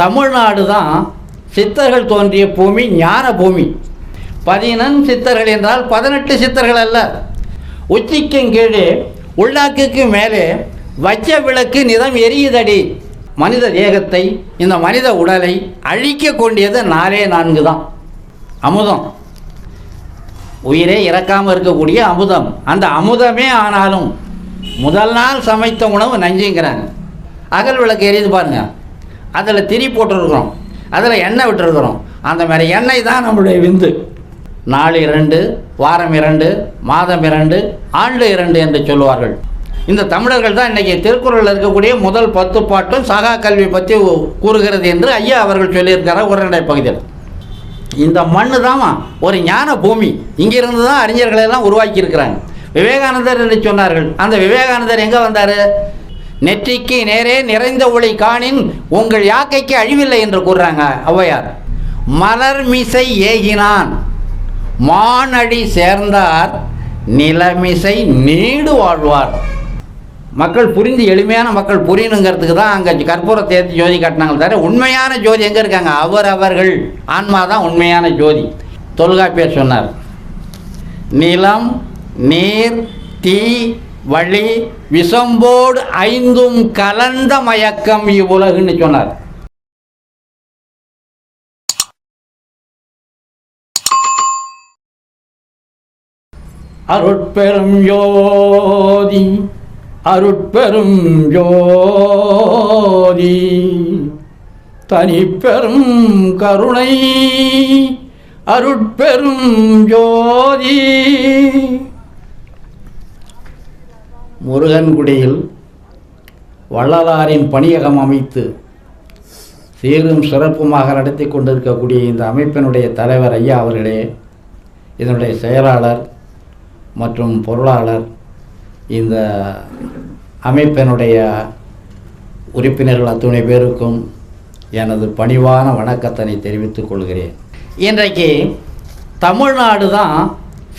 தமிழ்நாடு தான் சித்தர்கள் தோன்றிய பூமி ஞான பூமி. பதினெண் சித்தர்கள் என்றால் பதினெட்டு சித்தர்கள் அல்ல. உச்சிக்கும் கீழே உள்ளாக்குக்கு மேலே வச்ச விளக்கு நிதம் எரியுதடி. மனித தேகத்தை இந்த மனித உடலை அழிக்க கொண்டியது நாலே நான்கு தான் அமுதம். உயிரே இறக்காமல் இருக்கக்கூடிய அமுதம். அந்த அமுதமே ஆனாலும் முதல் நாள் சமைத்த உணவு நஞ்சுங்கிறாங்க. அகல் விளக்கு எரியுது பாருங்கள் அதில் திரி போட்டிருக்கிறோம் அதில் எண்ணெய் விட்டுருக்குறோம். அந்த மாதிரி எண்ணெய் தான் நம்மளுடைய விந்து. நாள் இரண்டு வாரம் இரண்டு மாதம் இரண்டு ஆண்டு இரண்டு என்று சொல்லுவார்கள். இந்த தமிழர்கள் தான் இன்றைக்கி திருக்குறளில் இருக்கக்கூடிய முதல் பத்து பாட்டும் சகா கல்வி பற்றி கூறுகிறது என்று ஐயா அவர்கள் சொல்லியிருக்கிறார் உரைநடை பகுதியில். இந்த மண் தாமா ஒரு ஞான பூமி. இங்கிருந்து தான் அறிஞர்களை எல்லாம் உருவாக்கி இருக்கிறாங்க விவேகானந்தர் என்று சொன்னார்கள். அந்த விவேகானந்தர் எங்கே வந்தார்? நெற்றிக்கு நேரே நிறைந்த ஒளி காணின் உங்கள் யாக்கைக்கு அழிவில்லை என்று கூறுறாங்க ஔவையார். மலர் மிசை ஏகினான். மானடி சேர்ந்தார். நிலமிசை நீடு வாழ்வார். மக்கள் புரிந்து எளிமையான மக்கள் புரியணுங்கிறதுக்கு தான் அங்கே கற்பூரத்தை ஏற்றி ஜோதி காட்டினாங்க தவிர உண்மையான ஜோதி எங்கே இருக்காங்க? அவர் அவர்கள் ஆன்மா தான் உண்மையான ஜோதி. தொல்காப்பியர் சொன்னார். நிலம் நீர் தீ வழி விசம்போடு ஐந்தும் கலந்த மயக்கம் இவ்வுலகுன்னு சொன்னார். அருட்பெரும் ஜோதி அருட்பெரும் ஜோதி தனிப்பெரும் கருணை அருட்பெரும் ஜோதி. முருகன்குடியில் வள்ளலாரின் பணியகம் அமைத்து சீரும் சிறப்புமாக நடத்தி கொண்டிருக்கக்கூடிய இந்த அமைப்பினுடைய தலைவர் ஐயா அவர்களே இதனுடைய செயலாளர் மற்றும் பொருளாளர் இந்த அமைப்பினுடைய உறுப்பினர்கள் அத்துணை பேருக்கும் எனது பணிவான வணக்கத்தினை தெரிவித்துக் கொள்கிறேன். இன்றைக்கு தமிழ்நாடு தான்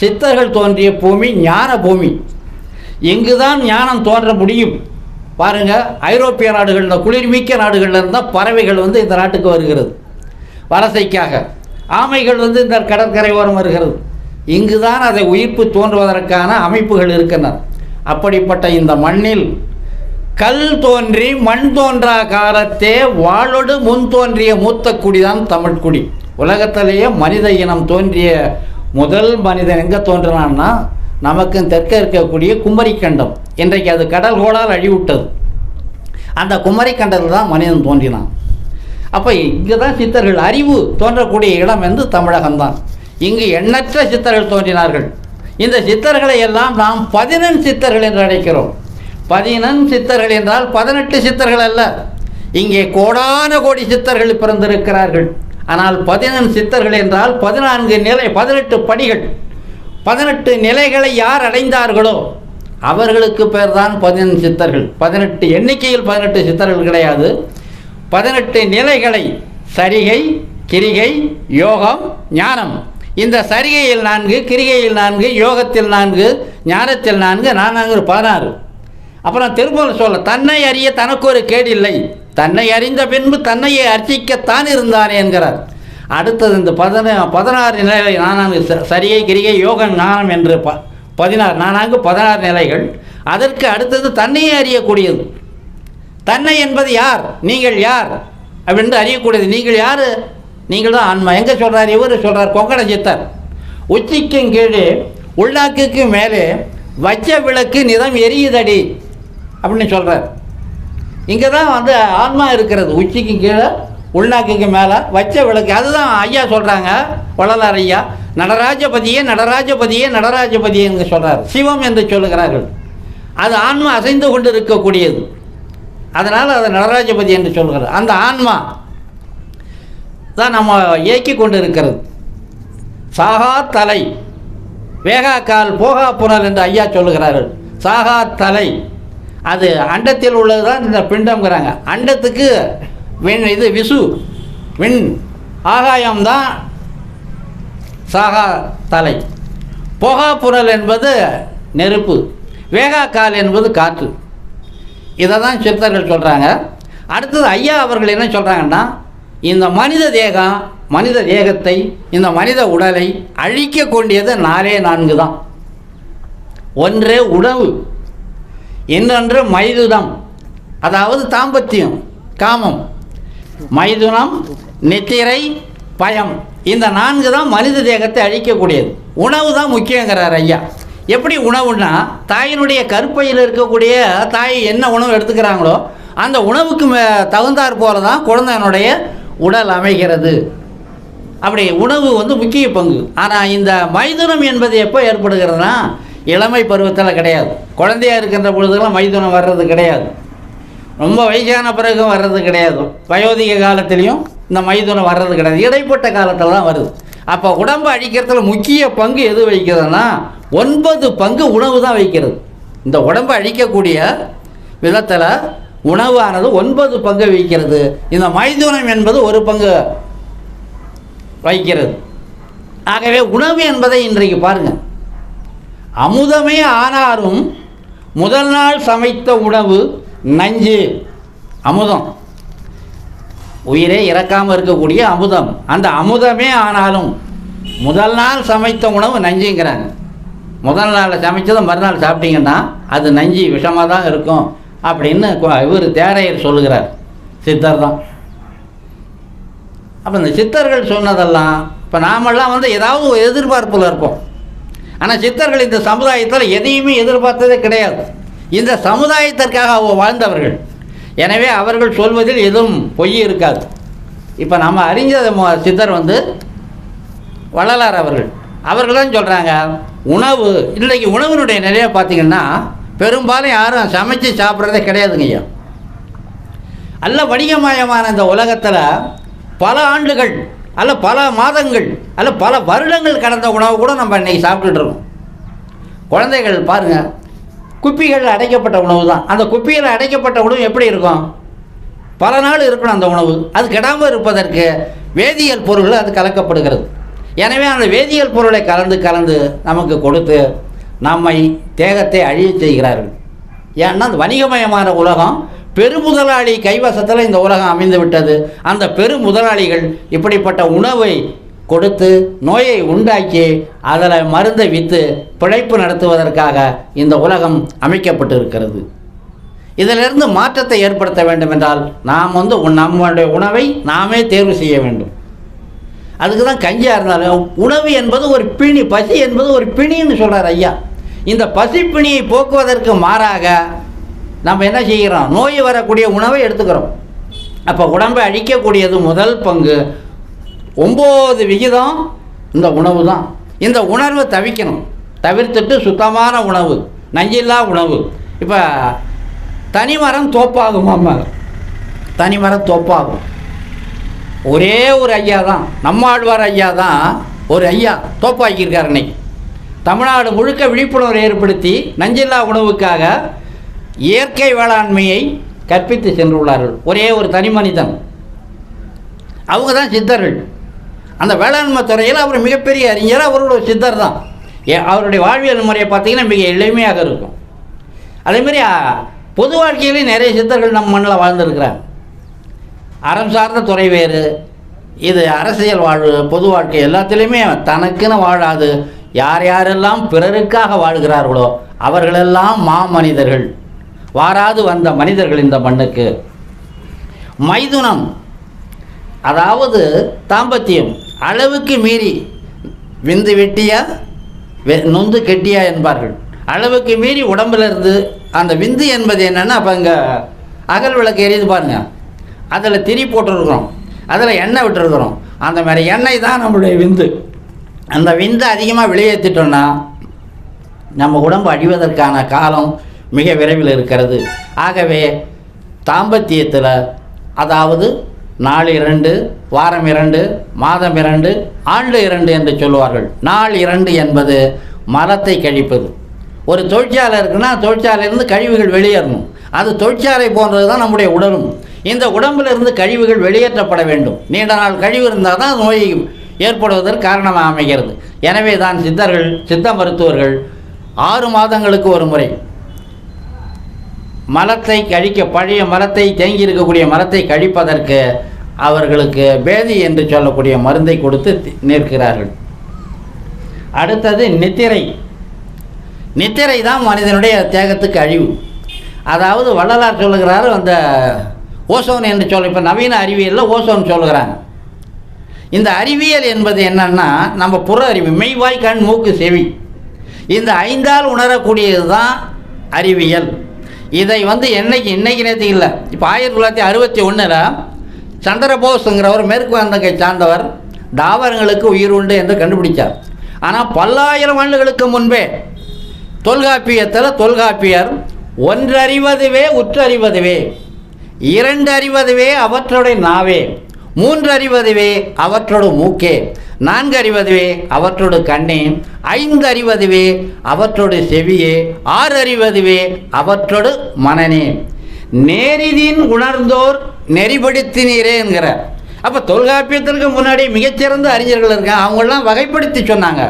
சித்தர்கள் தோன்றிய பூமி ஞான பூமி. இங்கு தான் ஞானம் தோன்ற முடியும்? பாருங்கள் ஐரோப்பிய நாடுகளில் குளிர்மிக்க நாடுகளில் இருந்தால் பறவைகள் வந்து இந்த நாட்டுக்கு வருகிறது. வலசைக்காக. ஆமைகள் வந்து இந்த கடற்கரை ஓரம் வருகிறது. இங்கு தான் அதை உயிர்ப்பு தோன்றுவதற்கான அமைப்புகள் இருக்கின்றன. அப்படிப்பட்ட இந்த மண்ணில் கல் தோன்றி மண் தோன்றா காலத்தே வாளொடு முன் தோன்றிய மூத்த குடிதான் தமிழ்குடி உலகத்திலேயே மனித இனம் தோன்றிய முதல் மனிதன் எங்கே தோன்றினான்னா நமக்கும் தெற்க இருக்கக்கூடிய குமரிக்கண்டம். இன்றைக்கு அது கடல் கோளால் அழிவிட்டது அந்த குமரிக்கண்டத்தில் தான் மனிதன் தோன்றினான். அப்போ இங்கே தான் சித்தர்கள் அறிவு தோன்றக்கூடிய இடம் வந்து தமிழகம்தான். இங்கு எண்ணற்ற சித்தர்கள் தோன்றினார்கள். இந்த சித்தர்களை எல்லாம் நாம் பதினெண் சித்தர்கள் என்று அழைக்கிறோம். பதினெண் சித்தர்கள் என்றால் பதினெட்டு சித்தர்கள் அல்ல. இங்கே கோடான கோடி சித்தர்கள் பிறந்திருக்கிறார்கள். ஆனால் பதினெண் சித்தர்கள் என்றால் பதினான்கு நிலை பதினெட்டு படிகள். பதினெட்டு நிலைகளை யார் அடைந்தார்களோ அவர்களுக்கு பேர் தான் பதினெண் சித்தர்கள். பதினெட்டு எண்ணிக்கையில் பதினெட்டு சித்தர்கள் கிடையாது. பதினெட்டு நிலைகளை சரிகை கிரிகை யோகம் ஞானம். இந்த சரிகையில் நான்கு கிரிகையில் நான்கு யோகத்தில் நான்கு ஞானத்தில் நான்கு நான்கு பதினாறு. அப்புறம் திருமூலம் சொல்ல தன்னை அறிய தனக்கு ஒரு கேடில்லை தன்னை அறிந்த பின்பு தன்னையே அர்ச்சிக்கத்தான் இருந்தானே என்கிறார். அடுத்தது இந்த பதின பதினாறு நிலை நானாங்கு சரியை கிரிகை யோகம் ஞானம் என்று ப பதினாறு நானாங்கு பதினாறு நிலைகள். அதற்கு அடுத்தது தன்னையே அறியக்கூடியது. தன்னை என்பது யார்? நீங்கள் யார்? அப்படின்னு அறியக்கூடியது. நீங்கள் யார்? நீங்கள் தான் ஆன்மா. எங்கே சொல்கிறார் இவர் சொல்கிறார் கொங்கட சித்தர். உச்சிக்கும் கீழே உள்நாக்குக்கு மேலே வச்ச விளக்கு நிதம் எரியுதடி அப்படின்னு சொல்கிறார் இங்கே தான் வந்து ஆன்மா இருக்கிறது. உச்சிக்கும் கீழே உள்நாக்குக்கு மேலே வச்ச விளக்கு. அதுதான் ஐயா சொல்கிறாங்க வள்ளலார் ஐயா. நடராஜபதியே நடராஜபதியே நடராஜபதியே என்று சொல்கிறார் சிவம் என்று சொல்லுகிறார்கள். அது ஆன்மா அசைந்து கொண்டு இருக்கக்கூடியது அதனால் அது நடராஜபதி என்று சொல்கிறார். அந்த ஆன்மா தான் நம்ம இயக்கி கொண்டு இருக்கிறது சாகா தலை வேகா கால் போகா புனல் என்று ஐயா சொல்லுகிறார்கள். சாகா தலை அது அண்டத்தில் உள்ளது தான் இந்த பிண்டம்ங்கிறாங்க. அண்டத்துக்கு விண் இது விசு. விண். ஆகாயம்தான் சாகா தலை. போகா புனல் என்பது நெருப்பு. வேகா கால் என்பது காற்று. இதை தான் சித்தர்கள் சொல்கிறாங்க அடுத்தது ஐயா அவர்கள் என்ன சொல்கிறாங்கன்னா இந்த மனித தேகம் மனித தேகத்தை இந்த மனித உடலை அழிக்கக்கூடியது நாலே நான்கு தான். ஒன்று உணவு இன்னொன்று மைதுதம் அதாவது தாம்பத்தியம் காமம். மைதுனம் நித்திரை பயம். இந்த நான்கு தான் மனித தேகத்தை அழிக்கக்கூடியது. உணவு தான் முக்கியங்கிறார் ஐயா. எப்படி உணவுன்னா தாயினுடைய கருப்பையில் இருக்கக்கூடிய தாய் என்ன உணவு எடுத்துக்கிறாங்களோ அந்த உணவுக்கு மே- தகுந்தாற் போல தான் குழந்தையினுடைய உடல் அமைகிறது. அப்படி உணவு வந்து முக்கிய பங்கு. ஆனால் இந்த மைதுனம் என்பது எப்போ ஏற்படுகிறதுனா இளமை பருவத்தில் கிடையாது. குழந்தையா இருக்கின்ற பொழுதுலாம் மைதுனம் வர்றது கிடையாது. ரொம்ப வயசான பிறகு வர்றது கிடையாது. வயோதிக காலத்துலேயும் இந்த மைதுனம் வர்றது கிடையாது. இடைப்பட்ட காலத்தில் தான் வருது. அப்போ உடம்பை அழிக்கிறதுல முக்கிய பங்கு எது வைக்கிறதுனா ஒன்பது பங்கு உணவு தான் வைக்கிறது இந்த உடம்பை அழிக்கக்கூடிய விதத்தில் உணவானது ஒன்பது பங்கு வைக்கிறது இந்த மைதுனம் என்பது ஒரு பங்கு வைக்கிறது ஆகவே உணவு என்பதை இன்றைக்கு பாருங்கள் அமுதமே ஆனாலும் முதல் நாள் சமைத்த உணவு நஞ்சு அமுதம். உயிரே இறக்காமல் இருக்கக்கூடிய அமுதம். அந்த அமுதமே ஆனாலும் முதல் நாள் சமைத்த உணவு நஞ்சுங்கிறாங்க. முதல் நாள் சமைச்சதை மறுநாள் சாப்பிட்டீங்கன்னா அது நஞ்சு விஷமாக தான் இருக்கும் அப்படின்னு இவர் தேரையர் சொல்லுகிறார். சித்தர் தான் அப்போ இந்த சித்தர்கள் சொன்னதெல்லாம் இப்போ நாமெல்லாம் வந்து ஏதாவது எதிர்பார்ப்பில் இருப்போம். ஆனால் சித்தர்கள் இந்த சமுதாயத்தில் எதையுமே எதிர்பார்த்ததே கிடையாது. இந்த சமுதாயத்திற்காக அவ வாழ்ந்தவர்கள். எனவே அவர்கள் சொல்வதில் எதுவும் பொய் இருக்காது. இப்போ நம்ம அறிஞர் சித்தர் வந்து வள்ளலார் அவர்கள். அவர்களும் சொல்கிறாங்க உணவு இன்றைக்கு உணவினுடைய நிலையை பார்த்தீங்கன்னா பெரும்பாலும் யாரும் சமைச்சு சாப்பிட்றதே கிடையாதுங்க ஐயா. அல்ல வணிகமயமான இந்த உலகத்தில் பல ஆண்டுகள் அல்ல பல மாதங்கள் அல்ல பல வருடங்கள் கடந்த உணவு கூட நம்ம இன்றைக்கி சாப்பிட்டுட்டு இருக்கோம். குழந்தைகள் பாருங்கள் குப்பிகளில் அடைக்கப்பட்ட உணவு தான் அந்த குப்பியில் அடைக்கப்பட்ட உணவு எப்படி இருக்கும்? பல நாள் இருக்கணும் அந்த உணவு. அது கெடாமல் இருப்பதற்கு வேதியியல் பொருள்கள் அது கலக்கப்படுகிறது. எனவே அந்த வேதியியல் பொருளை கலந்து கலந்து நமக்கு கொடுத்து நம்மை தேகத்தை அழியச் செய்கிறார்கள். ஏன்னா அந்த வணிகமயமான உலகம் பெருமுதலாளி கைவசத்தில் இந்த உலகம் அமைந்து விட்டது அந்த பெருமுதலாளிகள் இப்படிப்பட்ட உணவை கொடுத்து நோயை உண்டாக்கி அதில் மருந்தை விற்று பிழைப்பு நடத்துவதற்காக இந்த உலகம் அமைக்கப்பட்டு இருக்கிறது இதிலிருந்து மாற்றத்தை ஏற்படுத்த வேண்டும் என்றால் நாம் வந்து நம்மளுடைய நம்முடைய உணவை நாமே தேர்வு செய்ய வேண்டும். அதுக்கு தான் கஞ்சியாக இருந்தாலும் உணவு என்பது ஒரு பிணி பசி என்பது ஒரு பிணின்னு சொல்கிறார் ஐயா. இந்த பசிப்பிணியை போக்குவதற்கு மாறாக நம்ம என்ன செய்கிறோம்? நோய் வரக்கூடிய உணவை எடுத்துக்கிறோம். அப்போ உடம்பை அழிக்கக்கூடியது முதல் பங்கு ஒம்பது விகிதம் இந்த உணவு தான். இந்த உணர்வை தவிக்கணும் தவிர்த்துட்டு சுத்தமான உணவு நஞ்சில்லா உணவு. இப்போ தனிமரம் தோப்பாகும் அம்மா தனிமரம் தோப்பாகும். ஒரே ஒரு ஐயா தான். நம்மாழ்வார் ஐயா தான் ஒரு ஐயா தோப்பாக்கியிருக்கார் இன்னைக்கு. தமிழ்நாடு முழுக்க விழிப்புணர்வு ஏற்படுத்தி நஞ்சில்லா உணவுக்காக இயற்கை வேளாண்மையை கற்பித்து சென்றுள்ளார்கள். ஒரே ஒரு தனி மனிதன். அவங்க தான் சித்தர்கள். அந்த வேளாண்மை துறையில் அவர் மிகப்பெரிய அறிஞர் அவரோட சித்தர் தான் ஏ- அவருடைய வாழ்வியல் முறையை பார்த்தீங்கன்னா மிக எளிமையாக இருக்கும். அதேமாரி பொது வாழ்க்கையிலேயும் நிறைய சித்தர்கள் நம்ம மண்ணில் வாழ்ந்துருக்கிறாங்க. அறம் சார்ந்த துறை வேறு இது அரசியல் வாழ்வு பொது வாழ்க்கை எல்லாத்துலேயுமே தனக்குன்னு வாழாது யார் யாரெல்லாம் பிறருக்காக வாழ்கிறார்களோ அவர்களெல்லாம் மாமனிதர்கள். வாராது வந்த மனிதர்கள் இந்த மண்ணுக்கு. மைதுனம் அதாவது தாம்பத்தியம். அளவுக்கு மீறி விந்து வெட்டியா வெ- நொந்து கெட்டியா என்பார்கள். அளவுக்கு மீறி உடம்புல இருந்து அந்த விந்து என்பது என்னென்னா அப்போ இங்கே அகல் விளக்கு எரியுது பாருங்கள் அதில் திரி போட்டிருக்கிறோம். அதில் எண்ணெய் விட்டுருக்குறோம். அந்த மாதிரி எண்ணெய் தான் நம்மளுடைய விந்து. அந்த விந்து அதிகமாக வெளியேற்றிட்டோம்னா நம்ம உடம்பு அழிவதற்கான காலம் மிக விரைவில் இருக்கிறது. ஆகவே தாம்பத்தியத்தில் அதாவது நாள் இரண்டு வாரம் இரண்டு மாதம் இரண்டு ஆண்டு இரண்டு என்று சொல்லுவார்கள். நாள் இரண்டு என்பது மரத்தை கழிப்பது. ஒரு தொழிற்சாலை இருக்குன்னா தொழிற்சாலையிலிருந்து கழிவுகள் வெளியேறணும். அது தொழிற்சாலை போன்றது தான் நம்முடைய உடலும். இந்த உடம்பிலிருந்து கழிவுகள் வெளியேற்றப்பட வேண்டும். நீண்ட நாள் கழிவு இருந்தால் தான் நோய் ஏற்படுவதற்கு காரணமாக அமைகிறது. எனவே தான் சித்தர்கள் சித்த மருத்துவர்கள் ஆறு மாதங்களுக்கு ஒரு முறை மலத்தை கழிக்க பழைய மரத்தை தேங்கி இருக்கக்கூடிய மரத்தை கழிப்பதற்கு அவர்களுக்கு பேதி என்று சொல்லக்கூடிய மருந்தை கொடுத்து தி- நிற்கிறார்கள். அடுத்தது நித்திரை. நித்திரை தான் மனிதனுடைய தேகத்துக்கு அழிவு. அதாவது வள்ளலார் சொல்லுகிறாரு அந்த ஓசோன் என்று சொல்ல இப்போ நவீன அறிவியலில் ஓசோன் சொல்லுகிறாங்க. இந்த அறிவியல் என்பது என்னென்னா நம்ம புற அறிவு மெய்வாய் கண் மூக்கு செவி. இந்த ஐந்தால் உணரக்கூடியது தான் அறிவியல். இதை வந்து என்னைக்கு இன்னைக்கு நேற்று இல்லை. இப்போ ஆயிரத்தி தொள்ளாயிரத்தி அறுபத்தி ஒன்றில் சந்திரபோஸ்ங்கிறவர் மேற்கு வந்தங்கை சார்ந்தவர் தாவரங்களுக்கு உயிர் உண்டு என்று கண்டுபிடிச்சார். ஆனால் பல்லாயிரம் ஆண்டுகளுக்கு முன்பே தொல்காப்பியத்தில் தொல்காப்பியர் ஒன்றறிவதுவே உற்றறிவதுவே இரண்டு அறிவதுவே அவற்றுடைய நாவே. மூன்று அறிவதுவே அவற்றோட மூக்கே நான்கு அறிவதுவே அவற்றோட கண்ணே ஐந்து அறிவதுவே அவற்றோட செவியே ஆறு அறிவதுவே அவற்றோடு மனநே நேரிதின் உணர்ந்தோர் நெறிப்படுத்தினீரே என்கிறார். அப்போ தொல்காப்பியத்திற்கு முன்னாடி மிகச்சிறந்த அறிஞர்கள் இருக்காங்க அவங்களெலாம் வகைப்படுத்தி சொன்னாங்க.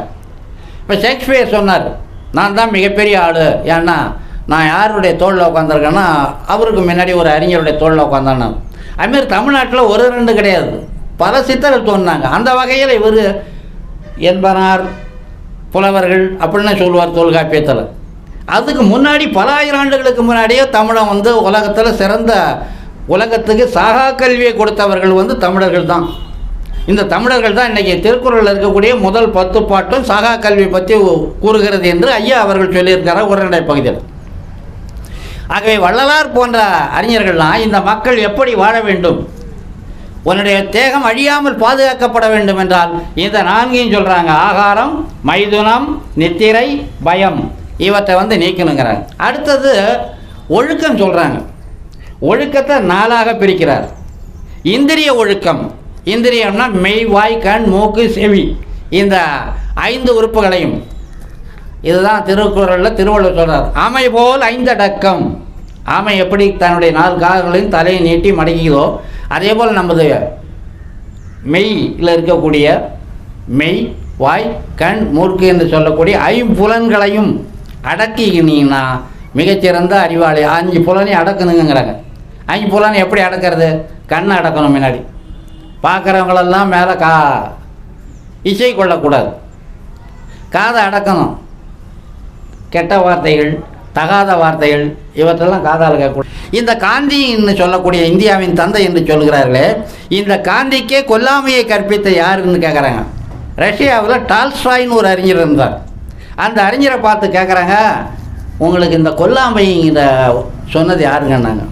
இப்போ ஷேக்ஸ்பியர் சொன்னார் நான் தான் மிகப்பெரிய ஆள். ஏன்னா நான் யாருடைய தோளில் உட்காந்துருக்கேன்னா அவருக்கு முன்னாடி ஒரு அறிஞருடைய தோளில் உட்காந்தானு அதுமாரி தமிழ்நாட்டில் ஒரு ரெண்டு கிடையாது. பல சித்தர்கள் சொன்னாங்க அந்த வகையில் இவர் என்பனார் புலவர்கள் அப்படின்னு சொல்லுவார் தொல்காப்பியத்தில். அதுக்கு முன்னாடி பல ஆயிரம் ஆண்டுகளுக்கு முன்னாடியே தமிழன் வந்து உலகத்தில் சிறந்த உலகத்துக்கு சாகா கல்வியை கொடுத்தவர்கள் வந்து தமிழர்கள் தான். இந்த தமிழர்கள் தான் இன்றைக்கி திருக்குறளில் இருக்கக்கூடிய முதல் பத்து பாட்டும் சாகா கல்வி பற்றி கூறுகிறது என்று ஐயா அவர்கள் சொல்லியிருக்கிறார் உரைநடை பகுதியில். ஆகவே வள்ளலார் போன்ற அறிஞர்கள்லாம் இந்த மக்கள் எப்படி வாழ வேண்டும்? உன்னுடைய தேகம் அழியாமல் பாதுகாக்கப்பட வேண்டும் என்றால் இந்த நான்கையும் சொல்கிறாங்க ஆகாரம் மைதுனம் நித்திரை பயம். இவற்றை வந்து நீக்கணுங்கிறாங்க அடுத்தது ஒழுக்கம் சொல்கிறாங்க ஒழுக்கத்தை நாளாக பிரிக்கிறார். இந்திரிய ஒழுக்கம். இந்திரியம்னா மெய் வாய் கண் மூக்கு செவி. இந்த ஐந்து உறுப்புகளையும் இதுதான் திருக்குறளில் திருவள்ளுவர் சொல்கிறார் ஆமை போல் ஐந்தடக்கம். ஆமை எப்படி தன்னுடைய நாலு கால்களையும் தலையை நீட்டி மடக்கிதோ அதே போல் நமது மெய்யில் இருக்கக்கூடிய மெய் வாய் கண் மூர்க்கு என்று சொல்லக்கூடிய ஐம்புலன்களையும் அடக்கினீங்கன்னா மிகச்சிறந்த அறிவாளி. அஞ்சு புலனையும் அடக்கணுங்கிறாங்க அஞ்சு புலனை எப்படி அடக்கிறது? கண்ணை அடக்கணும் முன்னாடி. பார்க்குறவங்களெல்லாம் மேலே கா இசை கொள்ளக்கூடாது. காதை அடக்கணும். கெட்ட வார்த்தைகள் தகாத வார்த்தைகள் இவற்றெல்லாம் காதால் கேட்கக்கூடாது. இந்த காந்தின்னு சொல்லக்கூடிய இந்தியாவின் தந்தை என்று சொல்கிறார்களே இந்த காந்திக்கே கொல்லாமையை கற்பித்த யாருன்னு கேட்குறாங்க ரஷ்யாவில் டால்ஸ்டாய்னு ஒரு அறிஞர் இருந்தார். அந்த அறிஞரை பார்த்து கேட்குறாங்க உங்களுக்கு இந்த கொல்லாமைங்கிற சொன்னது யாருங்கன்னாங்க?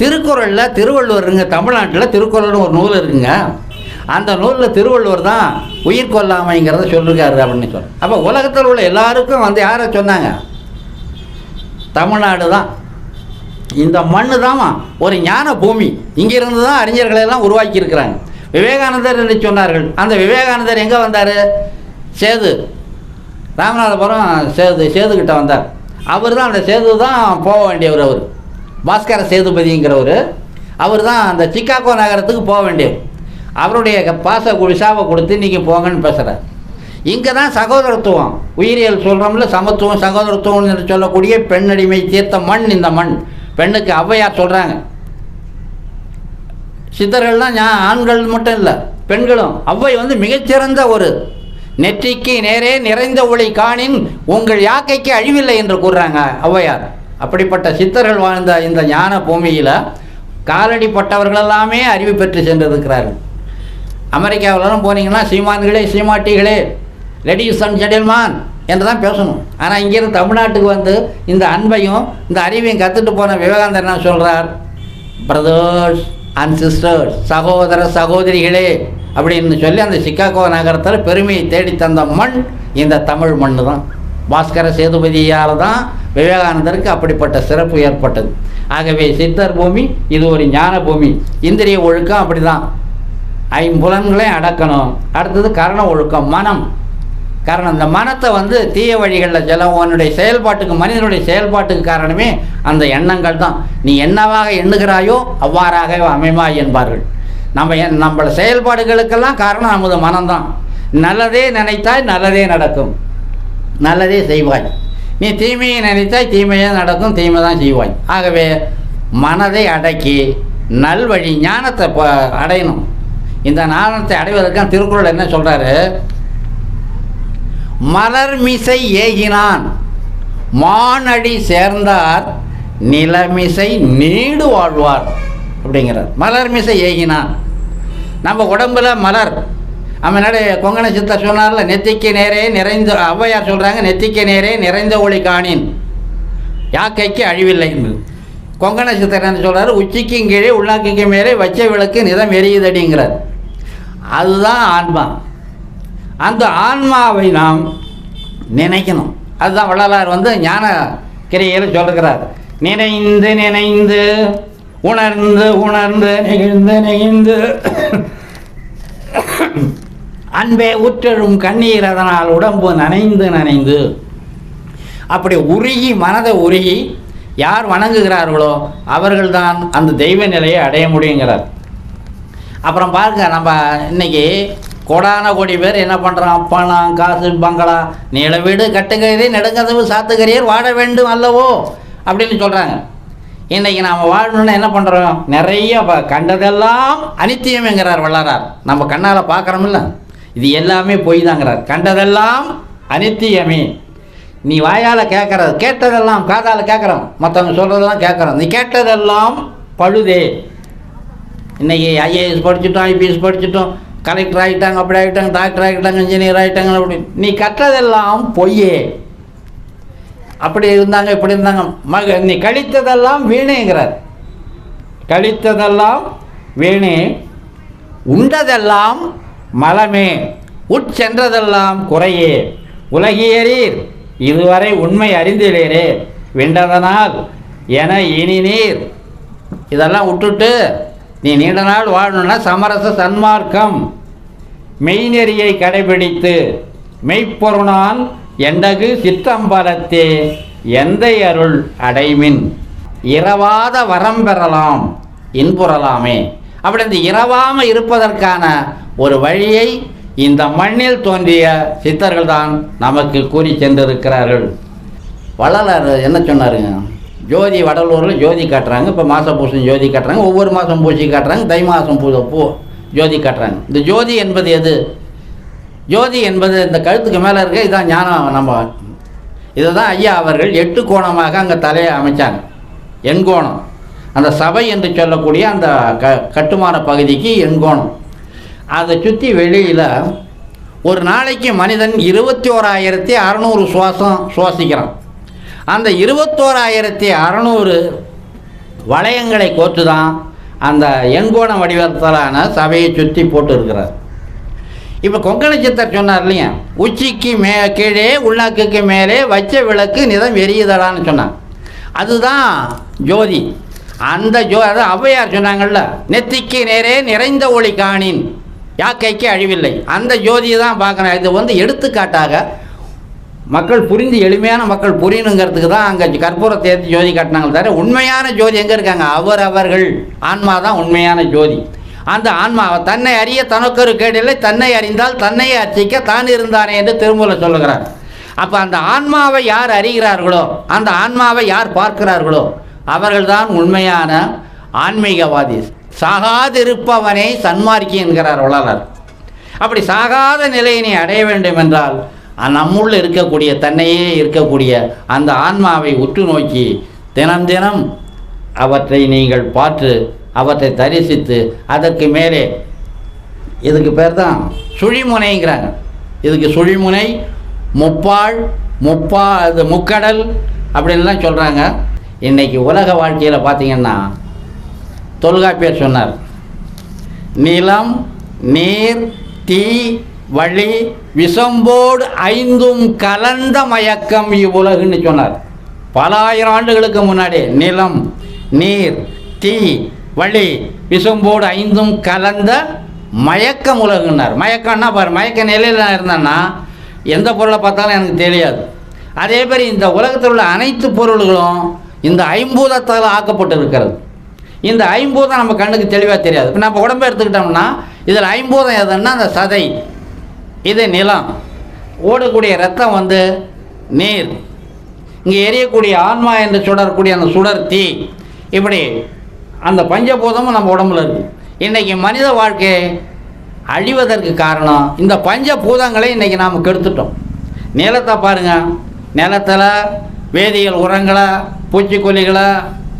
திருக்குறளில் திருவள்ளுவருங்க தமிழ்நாட்டில் திருக்குறள்னு ஒரு நூல் இருக்குங்க. அந்த நூலில் திருவள்ளுவர் தான் உயிர் கொல்லாமைங்கிறத சொல்லியிருக்காரு அப்படின்னு சொல்ல அப்போ உலகத்தில் உள்ள எல்லாருக்கும் வந்து யாரை சொன்னாங்க? தமிழ்நாடு தான். இந்த மண்ணு தாமா ஒரு ஞான பூமி. இங்கிருந்து தான் அறிஞர்களை எல்லாம் உருவாக்கி இருக்கிறாங்க விவேகானந்தர் என்று சொன்னார்கள். அந்த விவேகானந்தர் எங்கே வந்தார்? சேது. ராமநாதபுரம் சேது சேதுக்கிட்ட வந்தார். அவர் தான் அந்த சேது தான் போக வேண்டியவர் அவர். பாஸ்கர சேதுபதிங்கிறவர். அவர் தான் அந்த சிக்காகோ நகரத்துக்கு போக வேண்டியவர். அவருடைய பாச விசாவை கொடுத்து நீங்கள் போங்கன்னு பேசுகிறார் இங்கே தான் சகோதரத்துவம். உயிரியல் சொல்கிறோம்ல சமத்துவம் சகோதரத்துவம் என்று சொல்லக்கூடிய பெண்ணடிமை தீர்த்த மண் இந்த மண். பெண்ணுக்கு ஔவையார் சொல்கிறாங்க சித்தர்கள்லாம் ஞா ஆண்கள் மட்டும் இல்லை பெண்களும். ஔவை வந்து மிகச்சிறந்த ஒரு நெற்றிக்கு நேரே நிறைந்த ஒளி காணின் உங்கள் யாக்கைக்கு அழிவில்லை என்று கூறுறாங்க ஔவையார். அப்படிப்பட்ட சித்தர்கள் வாழ்ந்த இந்த ஞான பூமியில் காலடிப்பட்டவர்கள் எல்லாமே அறிவு பெற்று சென்றிருக்கிறார்கள். அமெரிக்காவிலலாம் போனீங்கன்னா சீமான்களே சீமாட்டிகளே லேடிஸ் அண்ட் ஜென்டில்மான் என்று தான் பேசணும். ஆனால் இங்கேருந்து தமிழ்நாட்டுக்கு வந்து இந்த அன்பையும் இந்த அறிவையும் கற்றுட்டு போன விவேகானந்தர் என்ன சொல்கிறார் பிரதர்ஸ் அண்ட் சிஸ்டர்ஸ் சகோதர சகோதரிகளே அப்படின்னு சொல்லி அந்த சிக்காகோ நகரத்தில் பெருமையை தேடி தந்த மண் இந்த தமிழ் மண் தான் பாஸ்கர சேதுபதியால் தான் விவேகானந்தருக்கு அப்படிப்பட்ட சிறப்பு ஏற்பட்டது. ஆகவே சித்தர் பூமி இது ஒரு ஞான பூமி இந்திரிய ஒழுக்கம் அப்படி தான் ஐம்புலன்களை அடக்கணும். அடுத்தது கரண ஒழுக்கம் மனம். காரணம் இந்த மனத்தை வந்து தீய வழிகளில் செல்ல உன்னுடைய செயல்பாட்டுக்கு மனிதனுடைய செயல்பாட்டுக்கு காரணமே அந்த எண்ணங்கள் தான். நீ என்னவாக எண்ணுகிறாயோ அவ்வாறாக அமைமா என்பார்கள். நம்ம என் நம்மள செயல்பாடுகளுக்கெல்லாம் காரணம் நமது மனம்தான் நல்லதே நினைத்தாய் நல்லதே நடக்கும். நல்லதே செய்வாய். நீ தீமையை நினைத்தாய் தீமையே நடக்கும் தீமை தான் செய்வாய். ஆகவே மனதை அடக்கி நல்வழி ஞானத்தை அடையணும். இந்த ஞானத்தை அடைவதற்கான திருக்குறள் என்ன சொல்கிறாரு மலர் மிசை ஏகினான். மானடி சேர்ந்தார் நிலமிசை நீடு வாழ்வார் அப்படிங்கிறார். மலர்மிசை ஏகினான். நம்ம உடம்புல மலர். அவனால கொங்கண சித்தர் சொன்னார்ல நெத்திக்கு நேரே நிறைந்த ஔவையார் சொல்கிறாங்க நெத்திக்கு நேரே நிறைந்த ஒளி காணின். யாக்கைக்கு அழிவில்லை. கொங்கண சித்தர் என்ன சொல்கிறார் உச்சிக்கும் கீழே உள்ளாக்கிக்கு மேலே வச்ச விளக்கு நிதம் எரியுதடிங்கிறார். அதுதான் ஆன்மா. அந்த ஆன்மாவை நாம் நினைக்கணும். அதுதான் வள்ளலார் வந்து ஞான கிரையில் சொல்லுகிறார் நினைந்து நினைந்து உணர்ந்து உணர்ந்து நெகிழ்ந்து நெகிழ்ந்து அன்பே உற்றெழும் கண்ணீர் அதனால் உடம்பு நனைந்து நனைந்து. அப்படி உருகி மனதை உருகி யார் வணங்குகிறார்களோ அவர்கள்தான் அந்த தெய்வ நிலையை அடைய முடியுங்கிறார். அப்புறம் பாருங்க நம்ம இன்னைக்கு கோடான கோடி பேர் என்ன பண்ணுறோம் பணம் காசு பங்களா நில வீடு கட்டுகிறதே நெடுங்கதவு சாத்துகிறீர் வாழ வேண்டும் அல்லவோ? அப்படின்னு சொல்கிறாங்க இன்றைக்கி நாம் வாழணும்னா என்ன பண்ணுறோம் நிறைய கண்டதெல்லாம் அனித்தியம்ங்கிறார் வள்ளலார் நம்ம கண்ணால் பார்க்குறோமில்ல இது எல்லாமே பொய் தாங்கிறார் கண்டதெல்லாம் அனித்தியமே. நீ வாயால் கேட்குறது கேட்டதெல்லாம் காதால் கேட்குறோம் மற்றவங்க சொல்கிறதெல்லாம் கேட்குறோம் நீ கேட்டதெல்லாம் பழுதே. இன்றைக்கி ஐஏஎஸ் படிச்சுட்டோம் ஐபிஎஸ் படிச்சுட்டோம். கலெக்டர் ஆகிட்டாங்க அப்படி ஆகிட்டாங்க டாக்டர் ஆகிட்டாங்க இன்ஜினியர் ஆகிட்டாங்க அப்படி. நீ கற்றதெல்லாம் பொய்யே. அப்படி இருந்தாங்க இப்படி இருந்தாங்க. மக நீ கழித்ததெல்லாம் வீணேங்கிறார். கழித்ததெல்லாம் வீணே. உண்டதெல்லாம் மலமே. உட்சென்றதெல்லாம் குறையே. உலகியறீர் இதுவரை உண்மை அறிந்திலேரே. வென்றதனால் என இனி நீர் இதெல்லாம் விட்டுட்டு நீ நீண்ட நாள் வாழணும்னா சமரச சன்மார்க்கம். மெய்நெறியை கடைபிடித்து மெய்ப்பொருணால் எண்டகு சித்தம்பலத்தே எந்தை அருள் அடைமின். இரவாத வரம் பெறலாம் இன்புறலாமே. அப்படி இந்த இரவாமல் இருப்பதற்கான ஒரு வழியை இந்த மண்ணில் தோன்றிய சித்தர்கள் தான் நமக்கு கூறி சென்றிருக்கிறார்கள். வள்ளலார் என்ன சொன்னாருங்க? ஜோதி வடலூரில் ஜோதி காட்டுறாங்க. இப்போ மாத பூசம் ஜோதி காட்டுறாங்க. ஒவ்வொரு மாதம் பூசி காட்டுறாங்க. தை மாதம் பூ பூ ஜோதி காட்டுறாங்க. இந்த ஜோதி என்பது எது? ஜோதி என்பது இந்த கழுத்துக்கு மேலே இருக்க இதுதான் ஞானம் நம்ம இதை தான் ஐயா அவர்கள் எட்டு கோணமாக அங்கே தலையை அமைச்சாங்க. எண்கோணம் அந்த சபை என்று சொல்லக்கூடிய அந்த க கட்டுமான பகுதிக்கு எண்கோணம் அதை சுற்றி வெளியில் ஒரு நாளைக்கு மனிதன் இருபத்தி ஓராயிரத்தி அறநூறு சுவாசம் சுவாசிக்கிறான். அந்த இருபத்தோராயிரத்தி அறநூறு வளையங்களை கோர்த்து தான் அந்த எண்கோண வடிவத்திலான சபையை சுற்றி போட்டு இருக்கிறார் இப்போ கொங்கண சித்தர் சொன்னார் இல்லையா? உச்சிக்கு மே கீழே உள்ளாக்குக்கு மேலே வச்ச விளக்கு நிதம் எரியுதலான்னு சொன்னான் அதுதான் ஜோதி. அந்த ஜோ அது ஔவையார் சொன்னாங்கல்ல நெத்திக்கு நேரே நிறைந்த ஒளி காணின். யாக்கைக்கு அழிவில்லை. அந்த ஜோதியை தான் பார்க்கணும் இது வந்து எடுத்துக்காட்டாக மக்கள் புரிந்து எளிமையான மக்கள் புரியணுங்கிறதுக்கு தான் அங்கே கற்பூரத்தை ஏற்றி ஜோதி காட்டினாங்க தவிர உண்மையான ஜோதி எங்கே இருக்காங்க? அவர் அவர்கள். ஆன்மா தான் உண்மையான ஜோதி. அந்த ஆன்மாவை தன்னை அறிய தனக்கொரு கேடில்லை தன்னை அறிந்தால் தன்னையே அர்ச்சிக்க தான் இருந்தானே என்று திருமூல சொல்லுகிறார். அப்போ அந்த ஆன்மாவை யார் அறிகிறார்களோ அந்த ஆன்மாவை யார் பார்க்கிறார்களோ அவர்கள்தான் உண்மையான ஆன்மீகவாதி. சாகாதிருப்பவனே சன்மார்க்கி என்கிறார் வள்ளலார். அப்படி சாகாத நிலையினை அடைய வேண்டும் என்றால் நம்முள்ள இருக்கக்கூடிய தன்னையே இருக்கக்கூடிய அந்த ஆன்மாவை உற்று நோக்கி தினம் தினம் அவற்றை நீங்கள் பார்த்து அவற்றை தரிசித்து அதற்கு மேலே இதுக்கு பேர் தான் சுழிமுனைங்கிறாங்க. இதுக்கு சுழிமுனை முப்பாள் முப்பா இது முக்கடல் அப்படின்லாம் சொல்கிறாங்க இன்றைக்கி உலக வாழ்க்கையில் பார்த்தீங்கன்னா தொல்காப்பியர் சொன்னார் நிலம் நீர் தீ வழி விஷம்போடு ஐந்தும் கலந்த மயக்கம் இவ்வுலகுன்னு சொன்னார். பல ஆயிரம் ஆண்டுகளுக்கு முன்னாடி நிலம் நீர் தீ வழி விஷம்போடு ஐந்தும் கலந்த மயக்கம் உலகுன்னார். மயக்கம்னா பாரு மயக்க நிலையில் நான் இருந்தேன்னா எந்த பொருளை பார்த்தாலும் எனக்கு தெரியாது. அதே மாதிரி இந்த உலகத்தில் உள்ள அனைத்து பொருள்களும் இந்த ஐம்பூதத்தால் ஆக்கப்பட்டு இருக்கிறது இந்த ஐம்பூதம் நம்ம கண்ணுக்கு தெளிவாக தெரியாது. இப்போ நம்ம உடம்பை எடுத்துக்கிட்டோம்னா இதில் ஐம்பூதம் எதுன்னா அந்த சதை. இது நிலம். ஓடக்கூடிய ரத்தம் வந்து நீர். இங்கே எரியக்கூடிய ஆன்மா என்று சுடரக்கூடிய அந்த சுடர் தீ. இப்படி அந்த பஞ்சபூதமும் நம்ம உடம்புல இருக்கு. இன்றைக்கி மனித வாழ்க்கை அழிவதற்கு காரணம் இந்த பஞ்சபூதங்களை இன்றைக்கி நாம் கெடுத்துட்டோம். நிலத்தை பாருங்க. நிலத்தில் வேதியியல் உரங்களை பூச்சிக்கொல்லிகளை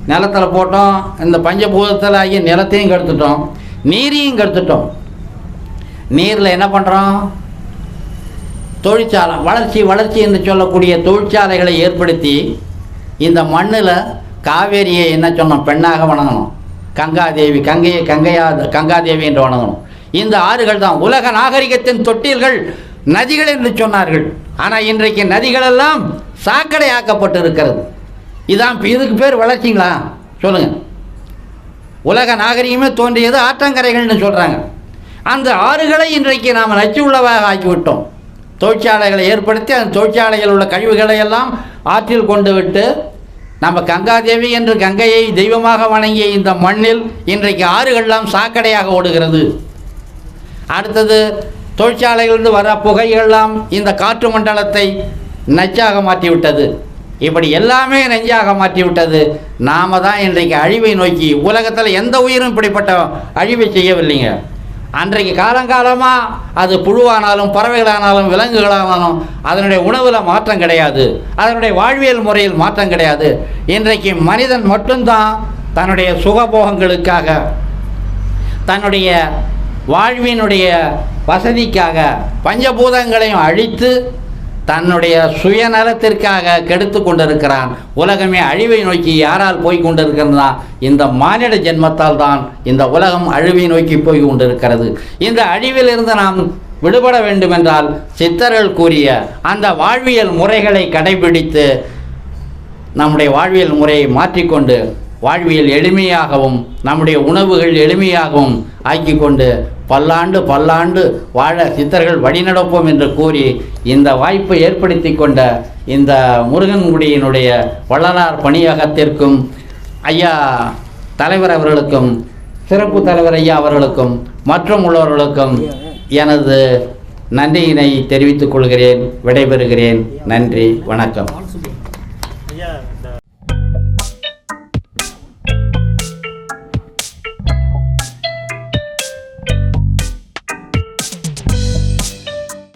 நிலத்தில் போட்டோம். இந்த பஞ்சபூதத்தில் ஆகிய நிலத்தையும் கெடுத்துட்டோம். நீரையும் கெடுத்துட்டோம். நீரில் என்ன பண்ணுறோம் தொழிற்சாலை வளர்ச்சி வளர்ச்சி என்று சொல்லக்கூடிய தொழிற்சாலைகளை ஏற்படுத்தி இந்த மண்ணில் காவேரியை என்ன சொன்னோம்? பெண்ணாக வணங்கணும். கங்காதேவி கங்கையை கங்கையா கங்காதேவி என்று வணங்கணும். இந்த ஆறுகள் தான். உலக நாகரிகத்தின் தொட்டில்கள் நதிகள் என்று சொன்னார்கள். ஆனால் இன்றைக்கு நதிகளெல்லாம் சாக்கடை ஆக்கப்பட்டு இருக்கிறது இதான் இதுக்கு பேர் வளர்ச்சிங்களா? சொல்லுங்கள் உலக நாகரிகமே தோன்றியது ஆற்றங்கரைகள்னு சொல்கிறாங்க அந்த ஆறுகளை இன்றைக்கு நாம் நச்சு உள்ளவாக ஆக்கிவிட்டோம் தொழிற்சாலைகளை ஏற்படுத்தி அந்த தொழிற்சாலையில் உள்ள கழிவுகளை எல்லாம் ஆற்றில் கொண்டு விட்டு நம்ம கங்காதேவி என்று கங்கையை தெய்வமாக வணங்கிய இந்த மண்ணில் இன்றைக்கு ஆறுகள்லாம் சாக்கடையாக ஓடுகிறது. அடுத்தது தொழிற்சாலைகளிலிருந்து வர புகையெல்லாம் இந்த காற்று மண்டலத்தை நச்சாக மாற்றிவிட்டது. இப்படி எல்லாமே நெஞ்சாக மாற்றிவிட்டது. நாம தான் இன்றைக்கு அழிவை நோக்கி உலகத்தில் எந்த உயிரும் இப்படிப்பட்ட அழிவை செய்யவில்லைங்க. அன்றைக்கு காலங்காலமாக அது புழுவானாலும் பறவைகளானாலும் விலங்குகளானாலும் அதனுடைய உணவில் மாற்றம் கிடையாது. அதனுடைய வாழ்வியல் முறையில் மாற்றம் கிடையாது. இன்றைக்கு மனிதன் மட்டும்தான் தன்னுடைய சுகபோகங்களுக்காக தன்னுடைய வாழ்வினுடைய வசதிக்காக பஞ்சபூதங்களையும் அழித்து தன்னுடைய சுயநலத்திற்காக கெடுத்து கொண்டிருக்கிறான். உலகமே அழிவை நோக்கி யாரால் போய் கொண்டிருக்கிறதா? இந்த மானிட ஜென்மத்தால் தான் இந்த உலகம் அழிவை நோக்கி போய் கொண்டிருக்கிறது. இந்த அழிவிலிருந்து நாம் விடுபட வேண்டுமென்றால் சித்தர்கள் கூறிய அந்த வாழ்வியல் முறைகளை கடைபிடித்து நம்முடைய வாழ்வியல் முறையை மாற்றிக்கொண்டு வாழ்வியல் எளிமையாகவும் நம்முடைய உணவுகள் எளிமையாகவும் ஆக்கிக்கொண்டு பல்லாண்டு பல்லாண்டு வாழ சித்தர்கள் வழிநடப்போம் என்று கூறி இந்த வாய்ப்பை ஏற்படுத்தி கொண்ட இந்த முருகன்குடியினுடைய வள்ளலார் பணியகத்திற்கும் ஐயா தலைவர் அவர்களுக்கும் சிறப்பு தலைவர் ஐயா அவர்களுக்கும் மற்றும் உள்ளவர்களுக்கும் எனது நன்றியினை தெரிவித்துக் கொள்கிறேன் விடைபெறுகிறேன். நன்றி வணக்கம்.